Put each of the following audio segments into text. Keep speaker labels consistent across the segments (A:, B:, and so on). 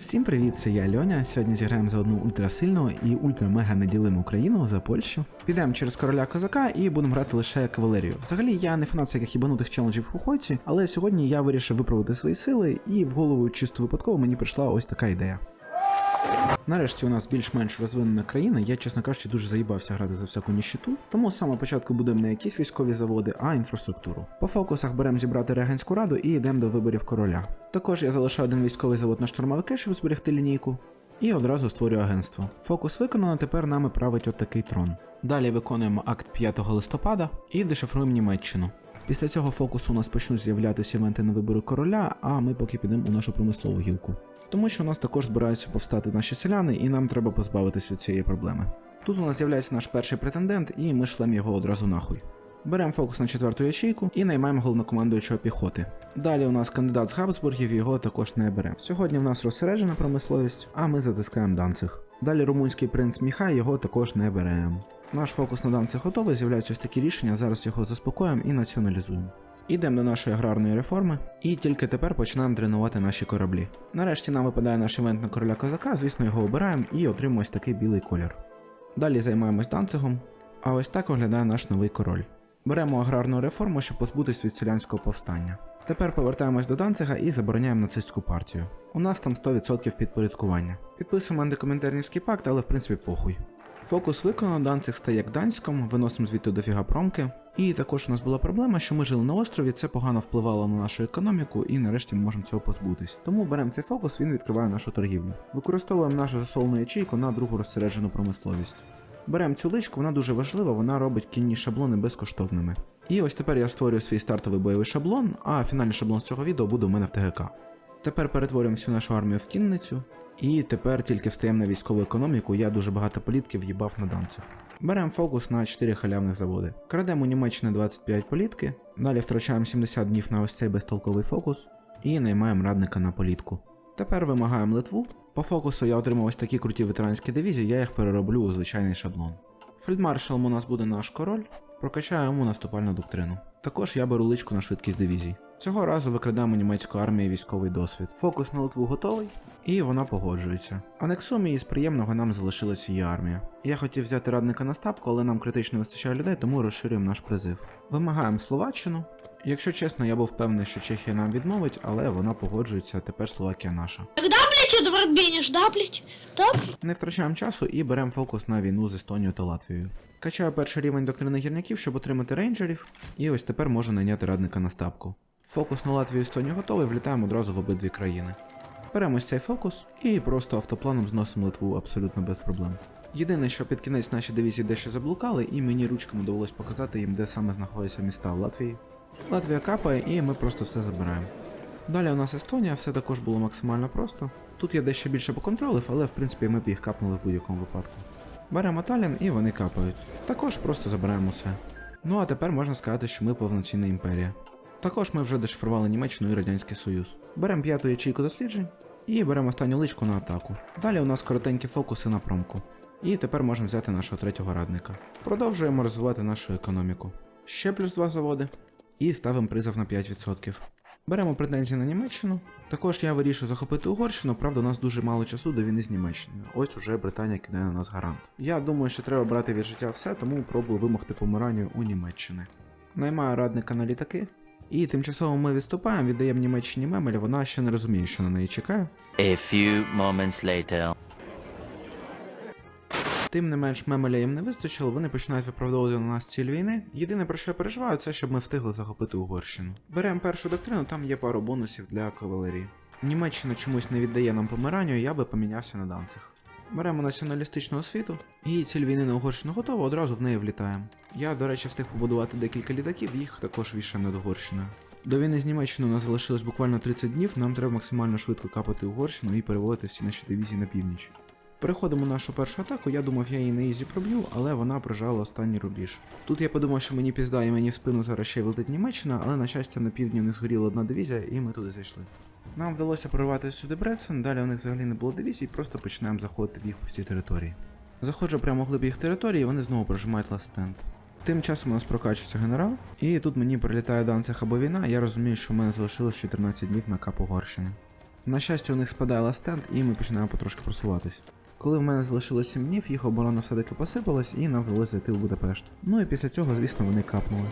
A: Всім привіт, це я Льоня. Сьогодні зіграємо за одну ультрасильну і ультра-мега неділиму Україну за Польщу. Підемо через короля козака і будемо грати лише кавалерію. Взагалі я не фанат всяких ібанутих челенджів у Хойці, але сьогодні я вирішив виправити свої сили, і в голову чисто випадково мені прийшла ось така ідея. Нарешті у нас більш-менш розвинена країна, я, чесно кажучи, дуже заїбався грати за всяку ніщиту, тому з самого початку будемо не якісь військові заводи, а інфраструктуру. По фокусах беремо зібрати регенську раду і йдемо до виборів короля. Також я залишаю один військовий завод на штурмовики, щоб зберегти лінійку. І одразу створюю агентство. Фокус виконано, тепер нами править от трон. Далі виконуємо акт 5 листопада і дешифруємо Німеччину. Після цього фокусу у нас почнуть з'являтися івенти на вибори короля, а ми поки підемо у нашу промислову гілку. Тому що у нас також збираються повстати наші селяни, і нам треба позбавитись від цієї проблеми. Тут у нас з'являється наш перший претендент, і ми шлем його одразу нахуй. Беремо фокус на четверту ячейку і наймаємо головнокомандуючого піхоти. Далі у нас кандидат з Габсбургів, його також не беремо. Сьогодні в нас розсереджена промисловість, а ми затискаємо Данцих. Далі румунський принц Міхай, його також не беремо. Наш фокус на Данцих готовий, з'являються ось такі рішення, зараз його заспокоїмо і націоналізуємо. Ідемо до нашої аграрної реформи, і тільки тепер починаємо тренувати наші кораблі. Нарешті нам випадає наш івент на короля козака, звісно, його обираємо і отримуємо ось такий білий колір. Далі займаємось Данцигом, а ось так виглядає наш новий король. Беремо аграрну реформу, щоб позбутись від селянського повстання. Тепер повертаємось до Данцига і забороняємо нацистську партію. У нас там 100% підпорядкування. Підписуємо антикомінтернівський пакт, але в принципі похуй. Фокус виконано, Данциг стає Гданськом, виносимо звідти дофіга промки. І також у нас була проблема, що ми жили на острові, це погано впливало на нашу економіку, і нарешті ми можемо цього позбутись. Тому беремо цей фокус, він відкриває нашу торгівлю. Використовуємо нашу засолену ячейку на другу розсереджену промисловість. Беремо цю личку, вона дуже важлива, вона робить кінні шаблони безкоштовними. І ось тепер я створюю свій стартовий бойовий шаблон, а фінальний шаблон з цього відео буде у мене в ТГК. Тепер перетворюємо всю нашу армію в кінницю, і тепер тільки встаємо на військову економіку, я дуже багато політків в'їбав на данцях. Беремо фокус на 4 халявних заводи. Крадемо у Німеччини 25 політки, далі втрачаємо 70 днів на ось цей безтолковий фокус і наймаємо радника на політку. Тепер вимагаємо Литву. По фокусу я отримав ось такі круті ветеранські дивізії, я їх перероблю у звичайний шаблон. Фельдмаршалом у нас буде наш король, прокачаю йому наступальну доктрину. Також я беру личку на швидкість дивізій. Цього разу викрадаємо німецьку армію військовий досвід. Фокус на Литву готовий, і вона погоджується. Анексуємо її з приємного нам залишилася її армія. Я хотів взяти радника на стапку, але нам критично вистачає людей, тому розширюємо наш призив. Вимагаємо Словаччину. Якщо чесно, я був впевнений, що Чехія нам відмовить, але вона погоджується, тепер Словакія наша.
B: Эдвард Бениш, да, блядь? Да, блядь?
A: Не втрачаємо часу і беремо фокус на війну з Естонією та Латвією. Качаю перший рівень доктрини гірників, щоб отримати рейнджерів, і ось тепер можу найняти радника на стапку. Фокус на Латвію і Естонію готовий, влітаємо одразу в обидві країни. Беремо ось цей фокус і просто автопланом зносимо Литву абсолютно без проблем. Єдине, що під кінець наші дивізії дещо заблукали, і мені ручками довелось показати їм, де саме знаходяться міста в Латвії. Латвія капає, і ми просто все забираємо. Далі у нас Естонія, все також було максимально просто. Тут я дещо більше поконтролив, але в принципі ми б їх капнули в будь-якому випадку. Беремо Талін і вони капають. Також просто забираємо все. Ну а тепер можна сказати, що ми повноцінна імперія. Також ми вже дешифрували Німеччину і Радянський Союз. Беремо п'яту ячейку досліджень і беремо останню личку на атаку. Далі у нас коротенькі фокуси на промку. І тепер можемо взяти нашого третього радника. Продовжуємо розвивати нашу економіку. Ще плюс два заводи. І ставимо призов на 5%. Беремо претензії на Німеччину. Також я вирішую захопити Угорщину, правда, у нас дуже мало часу до війни з Німеччиною. Ось уже Британія кидає на нас гарант. Я думаю, що треба брати від життя все, тому пробую вимогти помиранню у Німеччини. Наймаю радника на літаки. І тимчасово ми відступаємо, віддаємо Німеччині мемель, вона ще не розуміє, що на неї чекає.
C: A few moments later.
A: Тим не менш, мемеля їм не вистачило, вони починають виправдовувати на нас ціль війни. Єдине про що я переживаю, це щоб ми встигли захопити Угорщину. Беремо першу доктрину, там є пару бонусів для кавалерії. Німеччина чомусь не віддає нам помиранню, я би помінявся на данцих. Беремо націоналістичну освіту, і ціль війни на Угорщину готова, одразу в неї влітаємо. Я, до речі, встиг побудувати декілька літаків, їх також вішаємо над Угорщиною. До війни з Німеччиною у нас залишилось буквально 30 днів, нам треба максимально швидко капати Угорщину і переводити всі наші дивізії на північ. Переходимо на нашу першу атаку, я думав, я її на ізі проб'ю, але вона прожала останній рубіж. Тут я подумав, що мені пізда і мені в спину зараз ще й влетить Німеччина, але на щастя на півдні не згоріла одна дивізія, і ми туди зайшли. Нам вдалося прорвати сюди Брецен, далі у них взагалі не було дивізій, просто починаємо заходити в їх пусті території. Заходжу прямо глиб їх території, і вони знову прожимають ластенд. Тим часом у нас прокачується генерал, і тут мені прилітає Данцех або війна, я розумію, що в мене залишилось 14 днів на кап Угорщини. На щастя, у них спадає ластенд, і ми починаємо потрошки просуватись. Коли в мене залишилось 7 днів, їх оборона все-таки посипалась і нам вдалося зайти в Будапешт. Ну і після цього, звісно, вони капнули.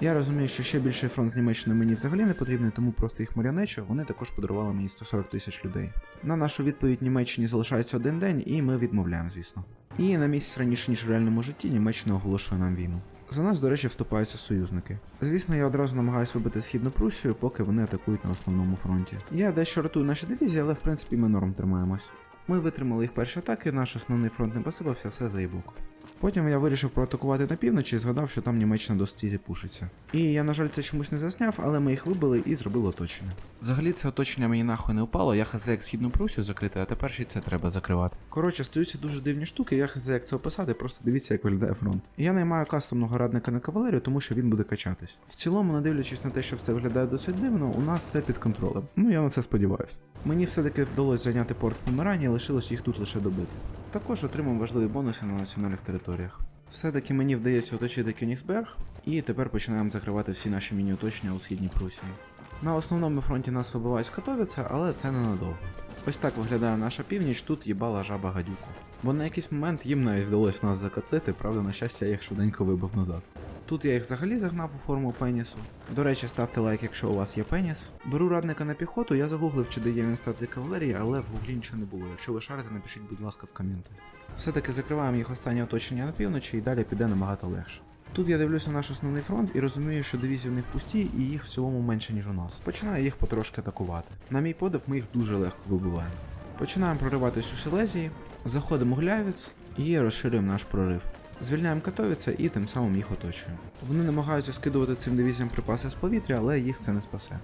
A: Я розумію, що ще більший фронт з Німеччини мені взагалі не потрібний, тому просто їх маріонечу, вони також подарували мені 140 тисяч людей. На нашу відповідь Німеччині залишається один день, і ми відмовляємо, звісно. І на місяць раніше, ніж в реальному житті, Німеччина оголошує нам війну. За нас, до речі, вступаються союзники. Звісно, я одразу намагаюся вибити східну Прусію, поки вони атакують на основному фронті. Я дещо рятую наші дивізії, але в принципі ми норм тримаємось. Ми витримали їх перші атаки, наш основний фронт не посипався, все заїбок. Потім я вирішив проатакувати на півночі і згадав, що там Німеччина досить ізі пушиться. І я, на жаль, це чомусь не засняв, але ми їх вибили і зробили оточення. Взагалі це оточення мені нахуй не впало, я хз як східну Прусію закрити, а тепер ще це треба закривати. Коротше, стаються дуже дивні штуки, я хз як це описати, просто дивіться, як виглядає фронт. Я наймаю кастомного радника на кавалерію, тому що він буде качатись. В цілому, не дивлячись на те, що все виглядає досить дивно, у нас все під контролем. Ну я на це сподіваюся. Мені все-таки вдалося зайняти порт в Померані, лишилось їх тут лише добити. Також отримав важливі бонуси на національних територіях. Все-таки мені вдається оточити Кенігсберг, і тепер починаємо закривати всі наші міні-оточення у східній Прусії. На основному фронті нас вибивають з Катовіця, але це ненадовго. Ось так виглядає наша північ, тут їбала жаба гадюку. Бо на якийсь момент їм навіть вдалося нас закотлити, правда, на щастя, я їх швиденько вибив назад. Тут я їх взагалі загнав у форму пенісу. До речі, ставте лайк, якщо у вас є пеніс. Беру радника на піхоту, я загуглив, чи дає він стати кавалерії, але в гуглі нічого не було. Якщо ви шарите, напишіть, будь ласка, в коменти. Все-таки закриваємо їх останнє оточення на півночі і далі піде набагато легше. Тут я дивлюся наш основний фронт і розумію, що дивізії в них пусті і їх в цілому менше, ніж у нас. Починаю їх потрошки атакувати. На мій подив, ми їх дуже легко вибиваємо. Починаємо прориватись у Силезії, заходимо Глявіц і розширюємо наш прорив. Звільняємо Катовіця і тим самим їх оточуємо. Вони намагаються скидувати цим дивізіям припаси з повітря, але їх це не спасе.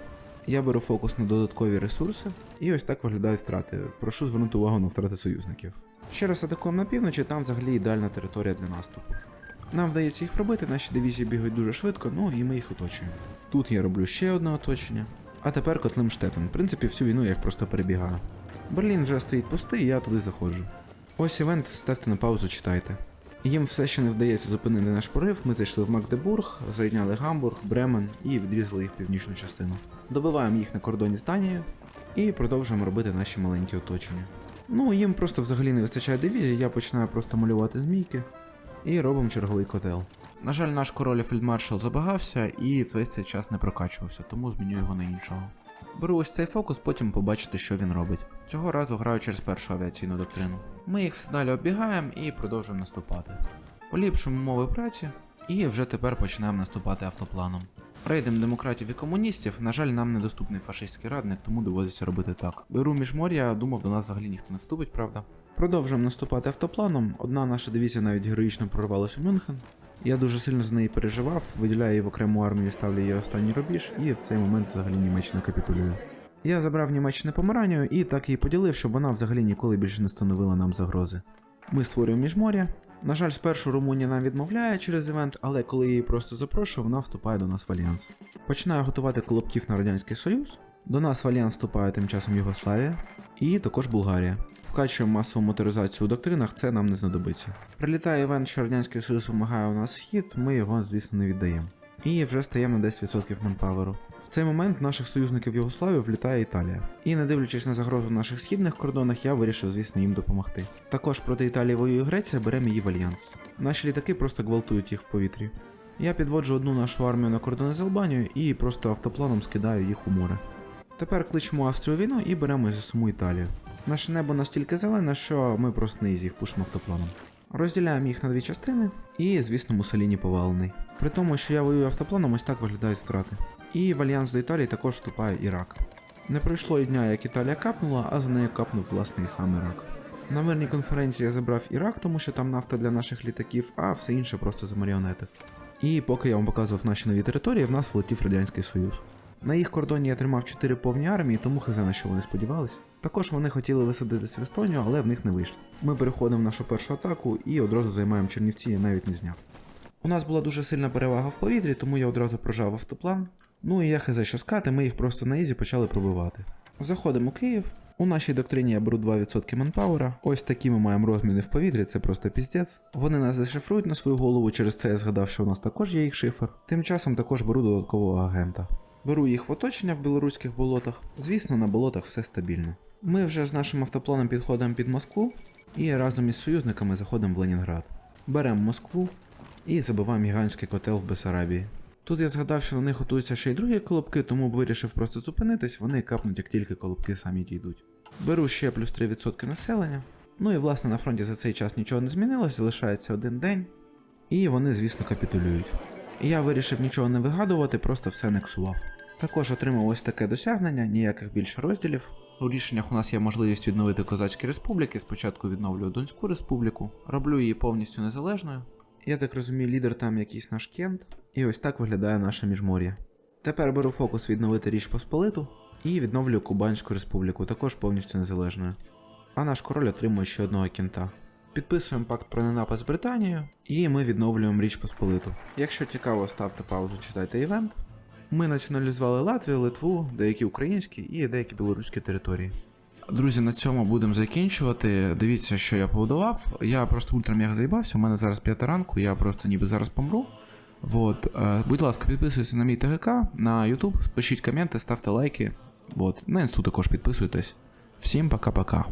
A: Я беру фокус на додаткові ресурси, і ось так виглядають втрати. Прошу звернути увагу на втрати союзників. Ще раз атакуємо на півночі, там взагалі ідеальна територія для наступу. Нам вдається їх пробити, наші дивізії бігають дуже швидко, ну і ми їх оточуємо. Тут я роблю ще одне оточення. А тепер котлим Штетен. В принципі, всю війну я їх просто перебігаю. Берлін вже стоїть пустий, я туди заходжу. Ось івент, ставте на паузу, читайте. Їм все ще не вдається зупинити наш порив. Ми зайшли в Магдебург, зайняли Гамбург, Бремен і відрізали їх північну частину. Добиваємо їх на кордоні з Данією і продовжуємо робити наші маленькі оточення. Ну, їм просто взагалі не вистачає дивізії, я починаю просто малювати змійки і робимо черговий котел. На жаль, наш король фельдмаршал забагався і весь цей час не прокачувався, тому зміню його на іншого. Беру ось цей фокус, потім побачите, що він робить. Цього разу граю через першу авіаційну доктрину. Ми їх далі оббігаємо і продовжуємо наступати. Поліпшуємо умови праці, і вже тепер починаємо наступати автопланом. Рейдом демократів і комуністів, на жаль, нам недоступний фашистський радник, тому доводиться робити так. Беру міжмор'я, думав, до нас взагалі ніхто не вступить, правда. Продовжуємо наступати автопланом. Одна наша дивізія навіть героїчно прорвалась у Мюнхен. Я дуже сильно за неї переживав, виділяю її в окрему армію, ставлю її останній рубіж, і в цей момент взагалі Німеччина капітулює. Я забрав Німеччини помаранню і так її поділив, щоб вона взагалі ніколи більше не становила нам загрози. Ми створюємо міжморя. На жаль, спершу Румунія нам відмовляє через івент, але коли я її просто запрошую, вона вступає до нас в альянс. Починаю готувати колобків на Радянський Союз. До нас в альянс вступає тим часом Югославія і також Болгарія. Вкачуємо масову моторизацію у доктринах, це нам не знадобиться. Прилітає івент, що Радянський Союз вимагає у нас схід, ми його, звісно, не віддаємо. І вже стаємо на 10% манпаверу. В цей момент наших союзників Югославії влітає Італія. І не дивлячись на загрозу в наших східних кордонах, я вирішив, звісно, їм допомогти. Також проти Італії воює Греція, беремо її в альянс. Наші літаки просто гвалтують їх в повітрі. Я підводжу одну нашу армію на кордони з Албанією і просто автопланом скидаю їх у море. Тепер кличемо Австрію війну і беремо за саму Італію. Наше небо настільки зелене, що ми просто не їх пушимо автопланом. Розділяємо їх на дві частини, і, звісно, Мусоліні повалений. При тому, що я воюю автопланом, ось так виглядають втрати. І в альянс до Італії також вступає Ірак. Не пройшло і дня, як Італія капнула, а за нею капнув власне і сам Ірак. На мирній конференції я забрав Ірак, тому що там нафта для наших літаків, а все інше просто замаріонетив. І поки я вам показував наші нові території, в нас влетів Радянський Союз. На їх кордоні я тримав 4 повні армії, тому хз на що вони сподівались. Також вони хотіли висадитись в Естонію, але в них не вийшло. Ми переходимо в нашу першу атаку і одразу займаємо Чернівці, я навіть не зняв. У нас була дуже сильна перевага в повітрі, тому я одразу прожав автоплан. Ну і я хз що скати, ми їх просто на ізі почали пробивати. Заходимо у Київ. У нашій доктрині я беру 2% манпауера. Ось такі ми маємо розміни в повітрі, це просто піздець. Вони нас зашифрують на свою голову, через це я згадав, що у нас також є їх шифр. Тим часом також беру додаткового агента. Беру їх в оточення в білоруських болотах. Звісно, на болотах все стабільно. Ми вже з нашим автопланом підходимо під Москву і разом із союзниками заходимо в Ленінград. Беремо Москву і забиваємо гігантський котел в Бесарабії. Тут я згадав, що на них готуються ще й другі колобки, тому вирішив просто зупинитись, вони капнуть, як тільки колобки самі дійдуть. Беру ще плюс 3% населення. Ну і власне на фронті за цей час нічого не змінилось, залишається один день. І вони, звісно, капітулюють. Я вирішив нічого не вигадувати, просто все анексував. Також отримав ось таке досягнення, ніяких більше розділів. У рішеннях у нас є можливість відновити козацькі республіки. Спочатку відновлюю Донську республіку, роблю її повністю незалежною. Я так розумію, лідер там якийсь наш кент. І ось так виглядає наше міжмор'я. Тепер беру фокус відновити Річ Посполиту і відновлюю Кубанську республіку, також повністю незалежною. А наш король отримує ще одного кента. Підписуємо пакт про ненапад з Британією, і ми відновлюємо Річ Посполиту. Якщо цікаво, ставте паузу, читайте івент. Ми націоналізували Латвію, Литву, деякі українські і деякі білоруські території. Друзі, на цьому будемо закінчувати. Дивіться, що я побудував. Я просто ультрамега заїбався. У мене зараз п'ята ранку, я просто ніби зараз помру. Вот. Е, будь ласка, підписуйтесь на мій ТГК, на YouTube, пишіть коменти, ставте лайки. Вот. На інсту також підписуйтесь. Всім пока-пока.